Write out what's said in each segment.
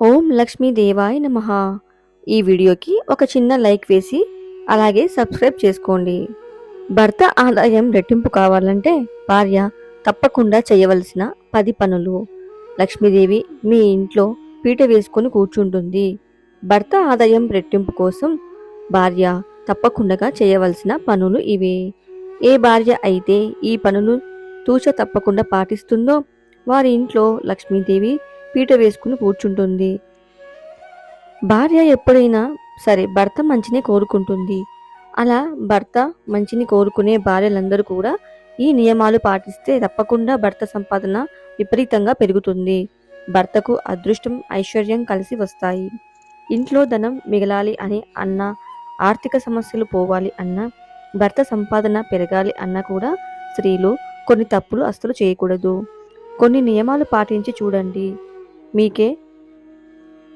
ఓం లక్ష్మీదేవాయ నమ. ఈ వీడియోకి ఒక చిన్న లైక్ వేసి అలాగే సబ్స్క్రైబ్ చేసుకోండి. భర్త ఆదాయం రెట్టింపు కావాలంటే భార్య తప్పకుండా చేయవలసిన పది పనులు. లక్ష్మీదేవి మీ ఇంట్లో పీట వేసుకొని కూర్చుంటుంది. భర్త ఆదాయం రెట్టింపు కోసం భార్య తప్పకుండా చేయవలసిన పనులు ఇవే. ఏ భార్య అయితే ఈ పనులు తూచ తప్పకుండా పాటిస్తుందో వారి ఇంట్లో లక్ష్మీదేవి పీట వేసుకుని కూర్చుంటుంది. భార్య ఎప్పుడైనా సరే భర్త మంచిని కోరుకుంటుంది. అలా భర్త మంచిని కోరుకునే భార్యలందరూ కూడా ఈ నియమాలు పాటిస్తే తప్పకుండా భర్త సంపాదన విపరీతంగా పెరుగుతుంది. భర్తకు అదృష్టం ఐశ్వర్యం కలిసి వస్తాయి. ఇంట్లో ధనం మిగలాలి అని అన్న ఆర్థిక సమస్యలు పోవాలి అన్న భర్త సంపాదన పెరగాలి అన్నా కూడా స్త్రీలు కొన్ని తప్పులు అస్సలు చేయకూడదు. కొన్ని నియమాలు పాటించి చూడండి. మీకే?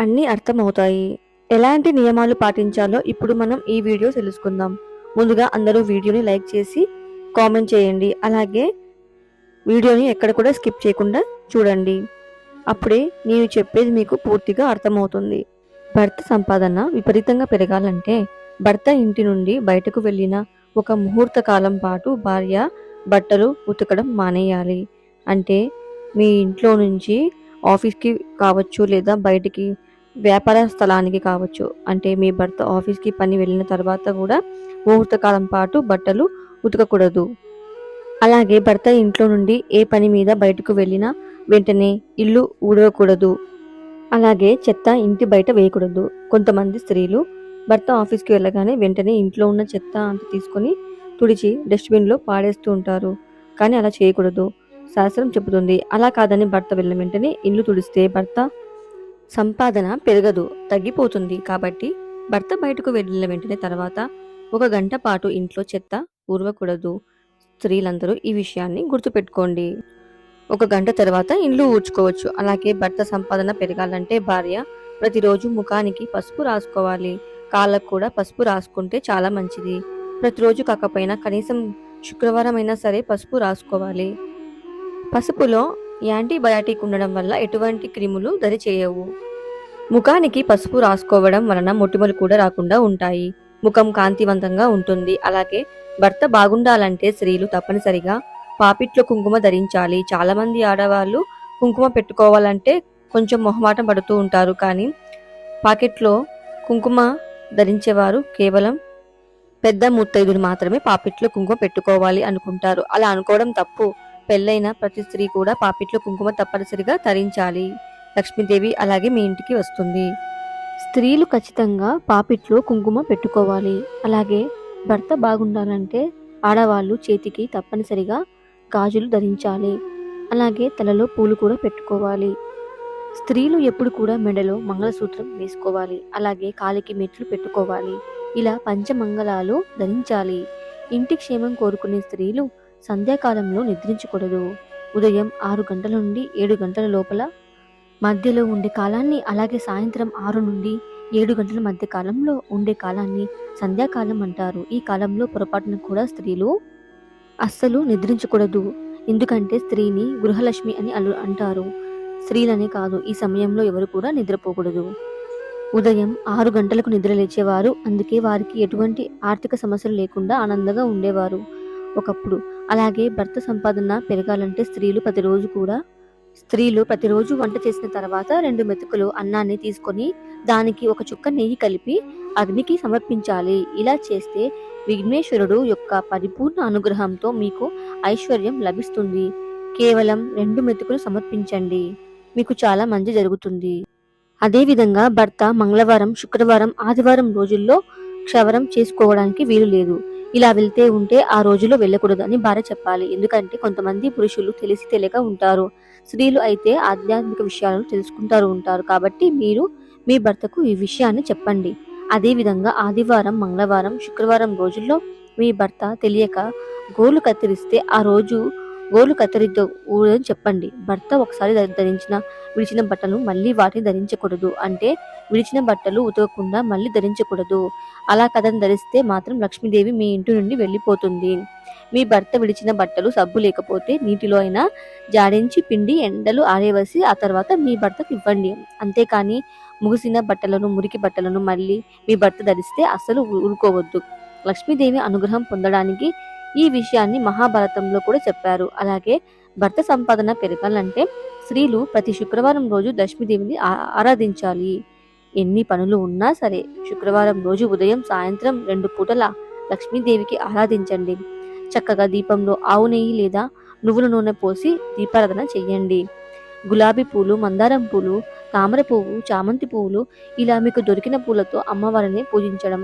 అన్నీ అర్థమవుతాయి. ఎలాంటి నియమాలు పాటించాలో ఇప్పుడు మనం ఈ వీడియో తెలుసుకుందాం. ముందుగా అందరూ వీడియోని లైక్ చేసి కామెంట్ చేయండి. అలాగే వీడియోని ఎక్కడ కూడా స్కిప్ చేయకుండా చూడండి. అప్పుడే నేను చెప్పేది మీకు పూర్తిగా అర్థమవుతుంది. భర్త సంపాదన విపరీతంగా పెరగాలంటే భర్త ఇంటి నుండి బయటకు వెళ్ళిన ఒక ముహూర్త కాలం పాటు భార్య బట్టలు ఉతకడం మానేయాలి. అంటే మీ ఇంట్లో నుంచి ఆఫీస్కి కావచ్చు లేదా బయటికి వ్యాపార స్థలానికి కావచ్చు. అంటే మీ భర్త ఆఫీస్కి పని వెళ్ళిన తర్వాత కూడా ముహూర్తకాలం పాటు బట్టలు ఉతకకూడదు. అలాగే భర్త ఇంట్లో నుండి ఏ పని మీద బయటకు వెళ్ళినా వెంటనే ఇల్లు ఊడవకూడదు అలాగే చెత్త ఇంటి బయట వేయకూడదు. కొంతమంది స్త్రీలు భర్త ఆఫీస్కి వెళ్ళగానే వెంటనే ఇంట్లో ఉన్న చెత్త అంత తీసుకొని తుడిచి డస్ట్బిన్లో పాడేస్తూ ఉంటారు. కానీ అలా చేయకూడదు. శాస్త్రం చెబుతుంది. అలా కాదని భర్త వెళ్ళిన వెంటనే ఇల్లు తుడిస్తే భర్త సంపాదన పెరగదు తగ్గిపోతుంది. కాబట్టి భర్త బయటకు వెళ్ళిన వెంటనే తర్వాత ఒక గంట పాటు ఇంట్లో చెత్త ఊరవకూడదు స్త్రీలందరూ ఈ విషయాన్ని గుర్తుపెట్టుకోండి. ఒక గంట తర్వాత ఇండ్లు ఊడ్చుకోవచ్చు. అలాగే భర్త సంపాదన పెరగాలంటే భార్య ప్రతిరోజు ముఖానికి పసుపు రాసుకోవాలి. కాళ్ళకు కూడా పసుపు రాసుకుంటే చాలా మంచిది. ప్రతిరోజు కాకపోయినా కనీసం శుక్రవారం అయినా సరే పసుపు రాసుకోవాలి. పసుపులో యాంటీబయాటిక్ ఉండడం వల్ల ఎటువంటి క్రిములు దరి చేయవు ముఖానికి పసుపు రాసుకోవడం వలన మొటిమలు కూడా రాకుండా ఉంటాయి. ముఖం కాంతివంతంగా ఉంటుంది. అలాగే భర్త బాగుండాలంటే స్త్రీలు తప్పనిసరిగా పాపిట్లో కుంకుమ ధరించాలి. చాలామంది ఆడవాళ్ళు కుంకుమ పెట్టుకోవాలంటే కొంచెం మొహమాటం పడుతూ ఉంటారు. కానీ పాకెట్లో కుంకుమ ధరించేవారు కేవలం పెద్ద ముత్తైదులు మాత్రమే పాపిట్లో కుంకుమ పెట్టుకోవాలి అనుకుంటారు. అలా అనుకోవడం తప్పు. పెళ్ళైన ప్రతి స్త్రీ కూడా పాపిట్లో కుంకుమ తప్పనిసరిగా ధరించాలి. లక్ష్మీదేవి అలాగే మీ ఇంటికి వస్తుంది. స్త్రీలు ఖచ్చితంగా పాపిట్లో కుంకుమ పెట్టుకోవాలి. అలాగే భర్త బాగుండాలంటే ఆడవాళ్ళు చేతికి తప్పనిసరిగా గాజులు ధరించాలి. అలాగే తలలో పూలు కూడా పెట్టుకోవాలి. స్త్రీలు ఎప్పుడు కూడా మెడలో మంగళసూత్రం వేసుకోవాలి. అలాగే కాలికి మెట్లు పెట్టుకోవాలి. ఇలా పంచమంగళాలు ధరించాలి. ఇంటి క్షేమం కోరుకునే స్త్రీలు సంధ్యాకాలంలో నిద్రించకూడదు. ఉదయం ఆరు గంటల నుండి ఏడు గంటల లోపల మధ్యలో ఉండే కాలాన్ని అలాగే సాయంత్రం ఆరు నుండి ఏడు గంటల మధ్య కాలంలో ఉండే కాలాన్ని సంధ్యాకాలం అంటారు. ఈ కాలంలో పొరపాటున కూడా స్త్రీలు అస్సలు నిద్రించకూడదు. ఎందుకంటే స్త్రీని గృహలక్ష్మి అని అలు అంటారు. స్త్రీలనే కాదు ఈ సమయంలో ఎవరు కూడా నిద్రపోకూడదు. ఉదయం ఆరు గంటలకు నిద్ర లేచేవారు. అందుకే వారికి ఎటువంటి ఆర్థిక సమస్యలు లేకుండా ఆనందంగా ఉండేవారు. ఒకప్పుడు అలాగే భర్త సంపాదన పెరగాలంటే స్త్రీలు ప్రతిరోజు కూడా స్త్రీలు ప్రతిరోజు వంట చేసిన తర్వాత రెండు మెతుకులు అన్నాన్ని తీసుకొని దానికి ఒక చుక్క నెయ్యి కలిపి అగ్నికి సమర్పించాలి. ఇలా చేస్తే విఘ్నేశ్వరుడు యొక్క పరిపూర్ణ అనుగ్రహంతో మీకు ఐశ్వర్యం లభిస్తుంది. కేవలం రెండు మెతుకులు సమర్పించండి. మీకు చాలా మంచి జరుగుతుంది. అదేవిధంగా భర్త మంగళవారం శుక్రవారం ఆదివారం రోజుల్లో క్షవరం చేసుకోవడానికి వీలు లేదు. ఇలా వెళ్తే ఉంటే ఆ రోజులో వెళ్ళకూడదు అని భార్య చెప్పాలి. ఎందుకంటే కొంతమంది పురుషులు తెలిసి తెలియక ఉంటారు. స్త్రీలు అయితే ఆధ్యాత్మిక విషయాలను తెలుసుకుంటారు ఉంటారు. కాబట్టి మీరు మీ భర్తకు ఈ విషయాన్ని చెప్పండి. అదేవిధంగా ఆదివారం మంగళవారం శుక్రవారం రోజుల్లో మీ భర్త తెలియక గోలు కత్తిరిస్తే ఆ రోజు గోర్లు కత్తిరించకూడదని చెప్పండి. భర్త ఒకసారి ధరించిన విడిచిన బట్టలు మళ్ళీ వాటిని ధరించకూడదు అంటే విడిచిన బట్టలు ఉతకకుండా మళ్ళీ ధరించకూడదు. అలా కథను ధరిస్తే మాత్రం లక్ష్మీదేవి మీ ఇంటి నుండి వెళ్ళిపోతుంది. మీ భర్త విడిచిన బట్టలు సబ్బు లేకపోతే నీటిలో అయినా జాడించి పిండి ఎండలు ఆరేవసి ఆ తర్వాత మీ భర్తకు ఇవ్వండి. అంతేకాని ముగిసిన బట్టలను మురికి బట్టలను మళ్ళీ మీ భర్త ధరిస్తే అస్సలు ఊరుకోవద్దు. లక్ష్మీదేవి అనుగ్రహం పొందడానికి ఈ విషయాన్ని మహాభారతంలో కూడా చెప్పారు. అలాగే భర్త సంపాదన పెరగాలంటే స్త్రీలు ప్రతి శుక్రవారం రోజు లక్ష్మీదేవిని ఆరాధించాలి. ఎన్ని పనులు ఉన్నా సరే శుక్రవారం రోజు ఉదయం సాయంత్రం రెండు పూటల లక్ష్మీదేవికి ఆరాధించండి. చక్కగా దీపంలో ఆవు నెయ్యి లేదా నువ్వుల నూనె పోసి దీపారాధన చెయ్యండి. గులాబీ పూలు మందారం పూలు తామర పువ్వు చామంతి పువ్వులు ఇలా మీకు దొరికిన పూలతో అమ్మవారిని పూజించడం.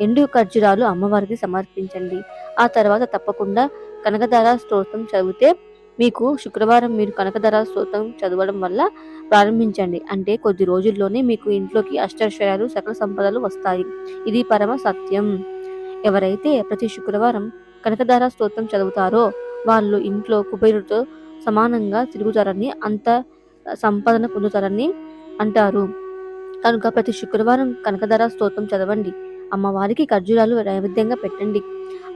ఎండు ఖర్జూరాలు అమ్మవారికి సమర్పించండి. ఆ తర్వాత తప్పకుండా కనకధార స్తోత్రం చదివితే మీకు శుక్రవారం మీరు కనకధార స్తోత్రం చదవడం వల్ల ప్రారంభించండి. అంటే కొద్ది రోజుల్లోనే మీకు ఇంట్లోకి అష్టైశ్వర్యాలు సకల సంపదలు వస్తాయి. ఇది పరమ సత్యం. ఎవరైతే ప్రతి శుక్రవారం కనకధార స్తోత్రం చదువుతారో వాళ్ళు ఇంట్లో కుబేరుడితో సమానంగా తిరుగుతారని అంత సంపాదన పొందుతారని అంటారు. కనుక ప్రతి శుక్రవారం కనకధార స్తోత్రం చదవండి. అమ్మవారికి ఖర్జూరాలు నైవేద్యంగా పెట్టండి.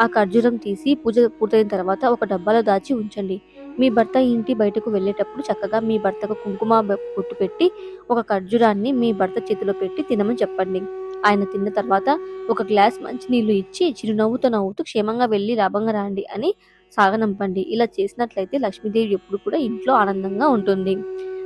ఆ ఖర్జూరం తీసి పూజ పూర్తయిన తర్వాత ఒక డబ్బాలో దాచి ఉంచండి. మీ భర్త ఇంటి బయటకు వెళ్ళేటప్పుడు చక్కగా మీ భర్తకు కుంకుమ బ- బొట్టు పెట్టి ఒక ఖర్జూరాన్ని మీ భర్త చేతిలో పెట్టి తినమని చెప్పండి. ఆయన తిన్న తర్వాత ఒక గ్లాస్ మంచినీళ్ళు ఇచ్చి చిరునవ్వుతో నవ్వుతూ క్షేమంగా వెళ్ళి లాభంగా రండి అని సాగనంపండి. ఇలా చేసినట్లయితే లక్ష్మీదేవి ఎప్పుడు కూడా ఇంట్లో ఆనందంగా ఉంటుంది.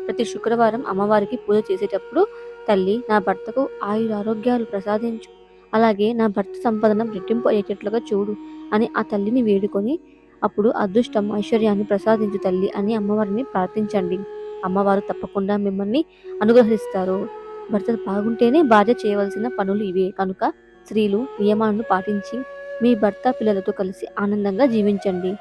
ప్రతి శుక్రవారం అమ్మవారికి పూజ చేసేటప్పుడు తల్లి నా భర్తకు ఆయుర ఆరోగ్యాలు ప్రసాదించు అలాగే నా భర్త సంపాదన రెట్టింపు అయ్యేటట్లుగా చూడు అని ఆ తల్లిని వేడుకొని అప్పుడు అదృష్టం ఐశ్వర్యాన్ని ప్రసాదించు తల్లి అని అమ్మవారిని ప్రార్థించండి. అమ్మవారు తప్పకుండా మిమ్మల్ని అనుగ్రహిస్తారు. భర్త బాగుంటేనే భార్య చేయవలసిన పనులు ఇవే. కనుక స్త్రీలు నియమాలను పాటించి మీ భర్త పిల్లలతో కలిసి ఆనందంగా జీవించండి.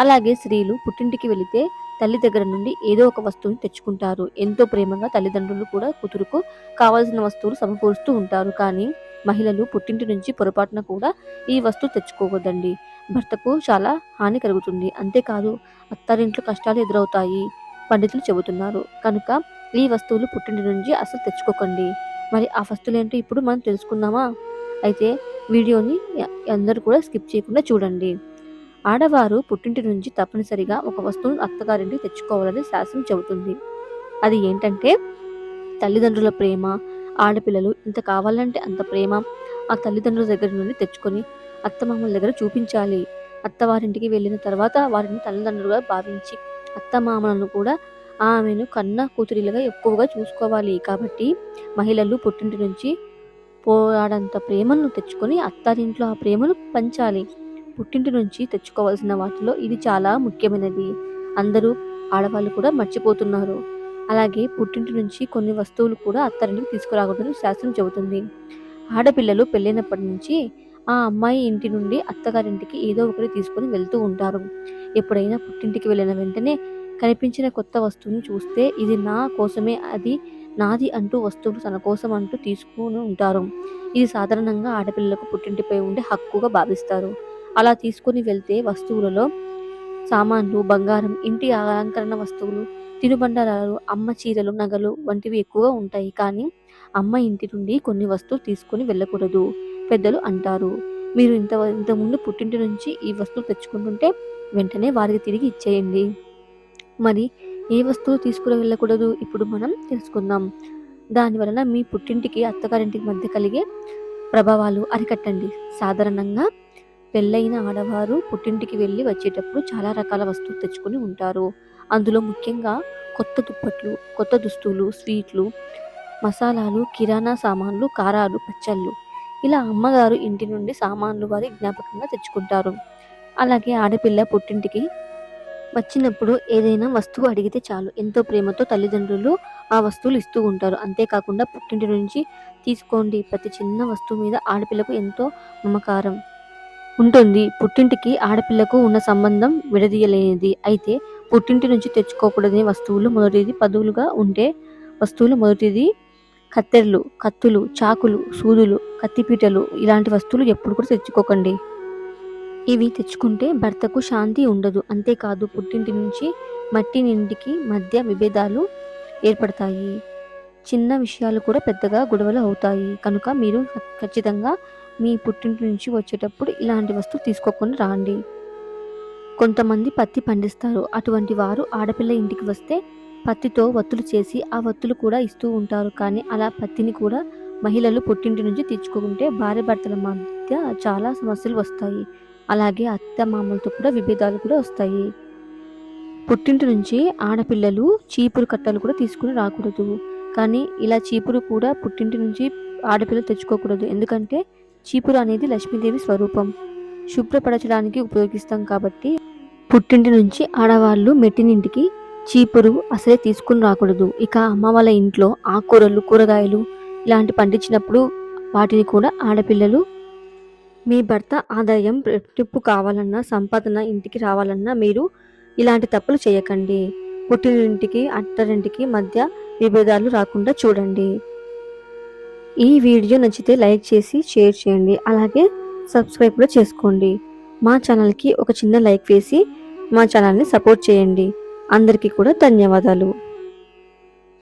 అలాగే స్త్రీలు పుట్టింటికి వెళితే తల్లి దగ్గర నుండి ఏదో ఒక వస్తువుని తెచ్చుకుంటారు. ఎంతో ప్రేమగా తల్లిదండ్రులు కూడా కూతురుకు కావాల్సిన వస్తువులు సమకూరుస్తూ ఉంటారు. కానీ మహిళలు పుట్టింటి నుంచి పొరపాటున కూడా ఈ వస్తువు తెచ్చుకోవద్దండి. భర్తకు చాలా హాని కలుగుతుంది. అంతేకాదు అత్తారింట్లో కష్టాలు ఎదురవుతాయి పండితులు చెబుతున్నారు. కనుక ఈ వస్తువులు పుట్టింటి నుంచి అసలు తెచ్చుకోకండి. మరి ఆ వస్తువులు ఏంటో ఇప్పుడు మనం తెలుసుకుందామా? అయితే వీడియోని అందరూ కూడా స్కిప్ చేయకుండా చూడండి. ఆడవారు పుట్టింటి నుంచి తప్పనిసరిగా ఒక వస్తువును అత్తగారింటికి తెచ్చుకోవాలని శాస్త్రం చెబుతుంది. అది ఏంటంటే తల్లిదండ్రుల ప్రేమ ఆడపిల్లలు ఇంత కావాలంటే అంత ప్రేమ ఆ తల్లిదండ్రుల దగ్గర నుండి తెచ్చుకొని అత్తమామల దగ్గర చూపించాలి. అత్తవారింటికి వెళ్ళిన తర్వాత వారిని తల్లిదండ్రులుగా భావించి అత్తమామలను కూడా ఆమెను కన్న కూతురిలుగా ఎక్కువగా చూసుకోవాలి. కాబట్టి మహిళలు పుట్టింటి నుంచి పోరాడంత ప్రేమను తెచ్చుకొని అత్తారింట్లో ఆ ప్రేమను పంచాలి. పుట్టింటి నుంచి తెచ్చుకోవాల్సిన వాటిలో ఇది చాలా ముఖ్యమైనది. అందరూ ఆడవాళ్ళు కూడా మర్చిపోతున్నారు. అలాగే పుట్టింటి నుంచి కొన్ని వస్తువులు కూడా అత్తారింటికి తీసుకురాకూడదని శాస్త్రం చెబుతుంది. ఆడపిల్లలు పెళ్ళైనప్పటి నుంచి ఆ అమ్మాయి ఇంటి నుండి అత్తగారింటికి ఏదో ఒకటి తీసుకొని వెళ్తూ ఉంటారు. ఎప్పుడైనా పుట్టింటికి వెళ్ళిన వెంటనే కనిపించిన కొత్త వస్తువుని చూస్తే ఇది నా కోసమే అది నాది అంటూ వస్తువులు తన కోసం అంటూ తీసుకుని ఉంటారు. ఇది సాధారణంగా ఆడపిల్లలకు పుట్టింటిపై ఉండే హక్కుగా భావిస్తారు. అలా తీసుకొని వెళ్తే వస్తువులలో సామాన్లు బంగారం ఇంటి అలంకరణ వస్తువులు తినుబండారాలు అమ్మ చీరలు నగలు వంటివి ఎక్కువగా ఉంటాయి. కానీ అమ్మ ఇంటి నుండి కొన్ని వస్తువులు తీసుకొని వెళ్ళకూడదు పెద్దలు అంటారు. మీరు ఇంత ఇంతకుముందు పుట్టింటి నుంచి ఈ వస్తువు తెచ్చుకుంటుంటే వెంటనే వారికి తిరిగి ఇచ్చేయండి. మరి ఏ వస్తువు తీసుకుని వెళ్ళకూడదు? ఇప్పుడు మనం తెలుసుకుందాం. దాని వలన మీ పుట్టింటికి అత్తగారింటికి మధ్య కలిగే ప్రభావాలు అరికట్టండి. సాధారణంగా పెళ్ళైన ఆడవారు పుట్టింటికి వెళ్ళి వచ్చేటప్పుడు చాలా రకాల వస్తువులు తెచ్చుకొని ఉంటారు. అందులో ముఖ్యంగా కొత్త దుప్పట్లు కొత్త దుస్తులు స్వీట్లు మసాలాలు కిరాణా సామాన్లు కారాలు పచ్చళ్ళు. ఇలా అమ్మగారు ఇంటి నుండి సామాన్లు వారి జ్ఞాపకంగా తెచ్చుకుంటారు. అలాగే ఆడపిల్ల పుట్టింటికి వచ్చినప్పుడు ఏదైనా వస్తువు అడిగితే చాలు. ఎంతో ప్రేమతో తల్లిదండ్రులు ఆ వస్తువులు ఇస్తూ ఉంటారు. అంతేకాకుండా పుట్టింటి నుంచి తీసుకోండి. ప్రతి చిన్న వస్తువు మీద ఆడపిల్లకు ఎంతో మమకారం ఉంటుంది. పుట్టింటికి ఆడపిల్లకు ఉన్న సంబంధం విడదీయలేనిది. అయితే పుట్టింటి నుంచి తెచ్చుకోకూడని వస్తువులు మొదటిది పదువులుగా ఉంటే వస్తువులు మొదటిది కత్తెరలు కత్తులు చాకులు సూదులు కత్తిపీటలు ఇలాంటి వస్తువులు ఎప్పుడు కూడా తెచ్చుకోకండి. ఇవి తెచ్చుకుంటే భర్తకు శాంతి ఉండదు. అంతేకాదు పుట్టింటి నుంచి మట్టినింటికి మధ్య విభేదాలు ఏర్పడతాయి. చిన్న విషయాలు కూడా పెద్దగా గొడవలు అవుతాయి. కనుక మీరు ఖచ్చితంగా మీ పుట్టింటి నుంచి వచ్చేటప్పుడు ఇలాంటి వస్తువు తీసుకోకుండా రాండి. కొంతమంది పత్తి పండిస్తారు. అటువంటి వారు ఆడపిల్ల ఇంటికి వస్తే పత్తితో వత్తులు చేసి ఆ వత్తులు కూడా ఇస్తూ ఉంటారు. కానీ అలా పత్తిని కూడా మహిళలు పుట్టింటి నుంచి తెచ్చుకుంటే భార్య భర్తల మధ్య చాలా సమస్యలు వస్తాయి. అలాగే అత్త మామలతో కూడా విభేదాలు కూడా వస్తాయి. పుట్టింటి నుంచి ఆడపిల్లలు చీపురు కట్టలు కూడా తీసుకుని రాకూడదు. కానీ ఇలా చీపురు కూడా పుట్టింటి నుంచి ఆడపిల్లలు తెచ్చుకోకూడదు. ఎందుకంటే చీపురు అనేది లక్ష్మీదేవి స్వరూపం. శుభ్రపరచడానికి ఉపయోగిస్తాం కాబట్టి పుట్టింటి నుంచి ఆడవాళ్ళు మెట్టినింటికి చీపురు అసలే తీసుకుని రాకూడదు. ఇక అమ్మ వాళ్ళ ఇంట్లో ఆకుకూరలు కూరగాయలు ఇలాంటి పండించినప్పుడు వాటిని కూడా ఆడపిల్లలు మీ భర్త ఆదాయం రెట్టింపు కావాలన్నా సంపాదన ఇంటికి రావాలన్నా మీరు ఇలాంటి తప్పులు చేయకండి. పుట్టినింటికి అత్తరింటికి మధ్య విభేదాలు రాకుండా చూడండి. ఈ వీడియో నచ్చితే లైక్ చేసి షేర్ చేయండి. అలాగే సబ్స్క్రైబ్ కూడా చేసుకోండి. మా ఛానల్కి ఒక చిన్న లైక్ వేసి మా ఛానల్ని సపోర్ట్ చేయండి. అందరికీ కూడా ధన్యవాదాలు.